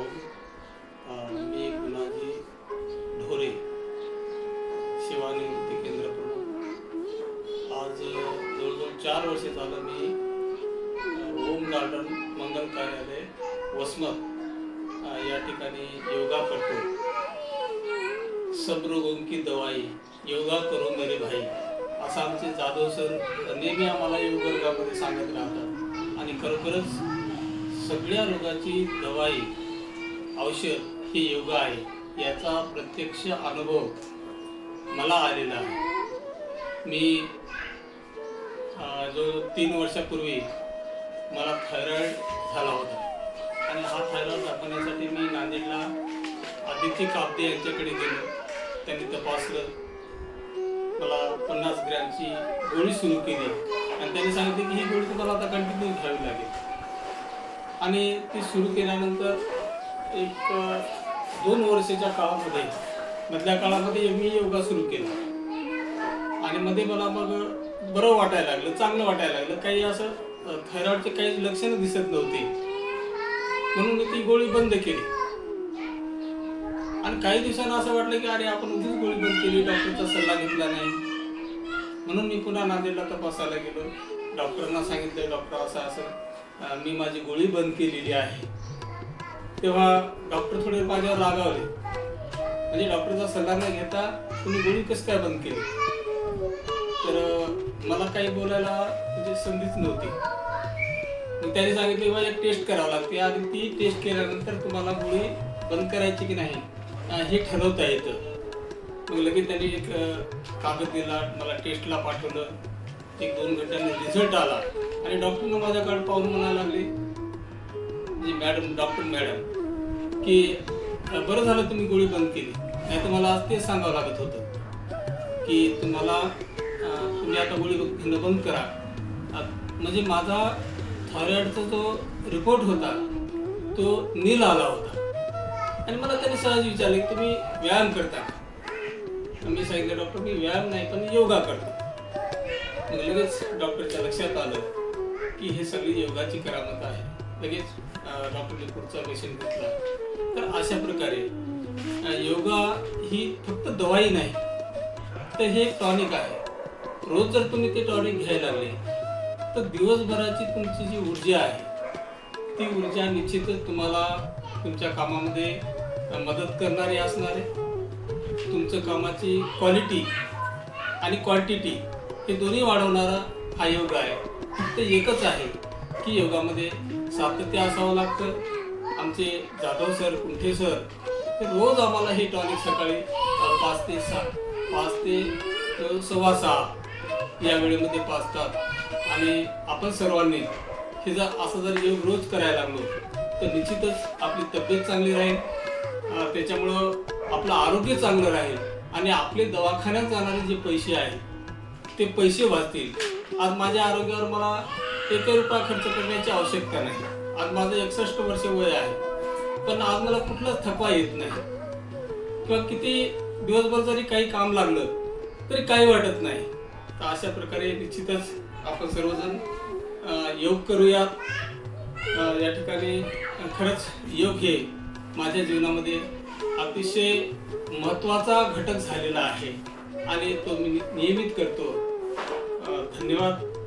अं, मी गुणाजी ढोरे शिवानी नृत्य केंद्र प्रमुख आज जवळजवळ चार वर्षे झालं मी अं, ओम गार्डन मंगल कार्यालय वसमत या ठिकाणी योगा करतो सबरोगों की दवाई योगा करून मेरे भाई. असं आमचे जाधव सर नेहमी आम्हाला योग वर्गामध्ये सांगत राहतात. आणि खरोखरच सगळ्या रोगाची दवाई औषध हे योग आहे याचा प्रत्यक्ष अनुभव मला आलेला आहे. मी जो तीन वर्षापूर्वी मला थायरॉईड झाला होता. आणि हा थायरॉईड दाखवण्यासाठी मी नांदेडला आदित्य कापदे यांच्याकडे गेलो. त्यांनी तपासलं. मला पन्नास ग्रॅमची गोळी सुरू केली. आणि त्यांनी सांगितले की ही गोळी तुम्हाला आता कंटिन्यू घ्यावी लागेल. आणि ती सुरू केल्यानंतर एक दोन वर्षाच्या काळामध्ये मधल्या काळामध्ये मी योगा सुरू केला. आणि मध्ये मला मग बरं वाटायला लागलं चांगलं वाटायला लागलं. काही असं थायरॉईडचे काही लक्षणं दिसत नव्हती. म्हणून मी ती गोळी बंद केली. आणि काही दिवसांना असं वाटलं की अरे आपण उगीच गोळी बंद केली डॉक्टरचा सल्ला घेतला नाही. म्हणून मी पुन्हा नांदेडला तपासायला गेलो. डॉक्टरांना सांगितलं डॉक्टर असं असं मी माझी गोळी बंद केलेली आहे. तेव्हा डॉक्टर थोडे माझ्यावर रागावले. म्हणजे डॉक्टरचा सल्ला न घेता तुम्ही गोळी कसं काय बंद केली? तर मला काही बोलायला म्हणजे संधीच नव्हती. मग त्याने सांगितले मला एक टेस्ट करावं लागते. आणि ती टेस्ट केल्यानंतर तुम्हाला गोळी बंद करायची की नाही? हे ठरवता येतं. मग लगेच त्यांनी एक कागद दिला मला टेस्टला पाठवलं. एक दोन घंट्याने रिझल्ट आला. आणि डॉक्टरनं माझ्याकडे पाहून म्हणायला लागले जी मॅडम डॉक्टर मॅडम की बरं झालं तुम्ही गोळी बंद केली. नाही तर मला आज तेच सांगावं लागत होतं की तुम्हाला तुम्ही आता गोळी घेणं बंद करा. म्हणजे माझा थायरॉईडचा जो रिपोर्ट होता तो नील आला होता. आणि मला त्यांनी सहज विचारले की तुम्ही व्यायाम करता का? मी सांगितलं डॉक्टर मी व्यायाम नाही पण योगा करतो. मग लगेच डॉक्टरच्या लक्षात आलं की हे सगळी योगाची करामत आहे. लगेच डॉक्टरने पुढचा पेशंट घेतला. तर अशा प्रकारे योगा ही फक्त दवाई नाही तर हे टॉनिक आहे. रोज जर तुम्ही ते टॉनिक घ्यायला लागले तर दिवसभराची तुमची जी ऊर्जा आहे ती ऊर्जा निश्चितच तुम्हाला तुमच्या कामामध्ये मदत करणारी असणार आहे. तुमचं कामाची क्वालिटी आणि क्वांटिटी हे दोन्ही वाढवणारा हा योग आहे. फक्त एकच आहे. की योगामध्ये सातत्य असावं लागतं. आमचे जाधव सर कुंठे सर ते रोज आम्हाला हे टॉनिक सकाळी पाच ते सहा पाच ते सव्वा सहा या वेळेमध्ये पाचतात. आणि आपण सर्वांनी हे जर असं जर योग रोज करायला लागलो तर निश्चितच आपली तब्येत चांगली राहील. त्याच्यामुळं आपलं आरोग्य चांगलं राहील. आणि आपले दवाखान्यात जाणारे जे पैसे आहेत ते पैसे वाचतील. आज माझ्या आरोग्यावर मला एकही रुपया खर्च करण्याची आवश्यकता नाही. आज माझं एकसष्ट वर्ष वय आहे. पण आज मला कुठलाच थकवा येत नाही. किंवा किती दिवसभर जरी काही काम लागलं तरी काही वाटत नाही. तर अशा प्रकारे निश्चितच आपण सर्वजण योग करूयात या ठिकाणी खरंच योग हे माझ्या जीवनामध्ये अतिशय महत्त्वाचा घटक झालेला आहे. आणि तो मी नियमित करतो. धन्यवाद.